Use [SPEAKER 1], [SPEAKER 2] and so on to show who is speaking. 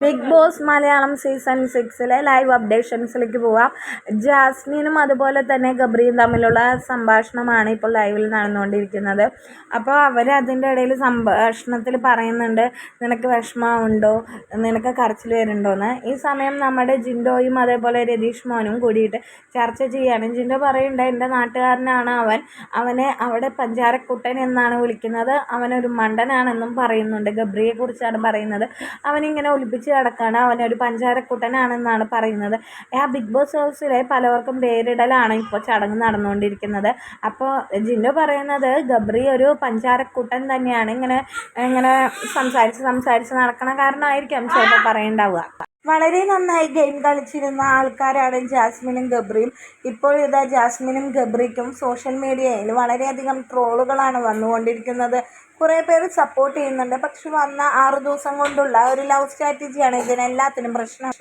[SPEAKER 1] Big boss Malayalam season സിക്സിലെ live അപ്ഡേഷൻസിലേക്ക് പോവാം. ജാസ്മിനും അതുപോലെ തന്നെ ഗബ്രിയും തമ്മിലുള്ള സംഭാഷണമാണ് ഇപ്പോൾ ലൈവിൽ നടന്നുകൊണ്ടിരിക്കുന്നത്. അപ്പോൾ അവർ അതിന്റെ ഇടയിൽ സംഭാഷണത്തിൽ പറയുന്നുണ്ട് നിനക്ക് വിഷമമുണ്ടോ? നിനക്ക് കരച്ചിൽ വരുന്നുണ്ടോയെന്ന് ഈ സമയം നമ്മുടെ ജിൻഡോയും അതേപോലെ രതീഷ് മോനും കൂടിയിട്ട് ചർച്ച ചെയ്യുകയാണ്. ജിൻഡോ പറയുന്നുണ്ട് എന്റെ നാട്ടുകാരനാണ് അവൻ. അവനെ അവിടെ പഞ്ചാരക്കുട്ടൻ എന്നാണ് വിളിക്കുന്നത്. അവനൊരു മണ്ടനാണെന്നും പറയുന്നുണ്ട്. ഗബ്രിയെക്കുറിച്ചാണ് പറയുന്നത്. അവനിങ്ങനെ ഒലിപ്പിച്ച് കിടക്കുകയാണ് ഒരു പഞ്ചാരക്കുട്ടനാണെന്നാണ് പറയുന്നത്. ആ ബിഗ് ബോസ് ഹൗസിലെ പലവർക്കും പേരിടലാണ് ഇപ്പോൾ ചടങ്ങ് നടന്നുകൊണ്ടിരിക്കുന്നത്. അപ്പോൾ ജിൻഡോ പറയുന്നത് ഗബ്രി ഒരു പഞ്ചാരക്കുട്ടൻ തന്നെയാണ്. ഇങ്ങനെ ഇങ്ങനെ സംസാരിച്ച് സംസാരിച്ച് നടക്കണ കാരണമായിരിക്കാം ചിലപ്പോൾ പറയുണ്ടാവുക. വളരെ നന്നായി ഗെയിം കളിച്ചിരുന്ന ആൾക്കാരാണ് ജാസ്മിനും ഗബ്രിയും. ഇപ്പോൾ ഇതാ ജാസ്മിനും ഗബ്രിക്കും സോഷ്യൽ മീഡിയയിൽ വളരെയധികം ട്രോളുകളാണ് വന്നുകൊണ്ടിരിക്കുന്നത്. കുറേ പേര് സപ്പോർട്ട് ചെയ്യുന്നുണ്ട്. പക്ഷെ വന്ന ആറ് ദിവസം കൊണ്ടുള്ള ഒരു ലവ് സ്ട്രാറ്റജിയാണ് ഇതിനെല്ലാത്തിനും പ്രശ്നം.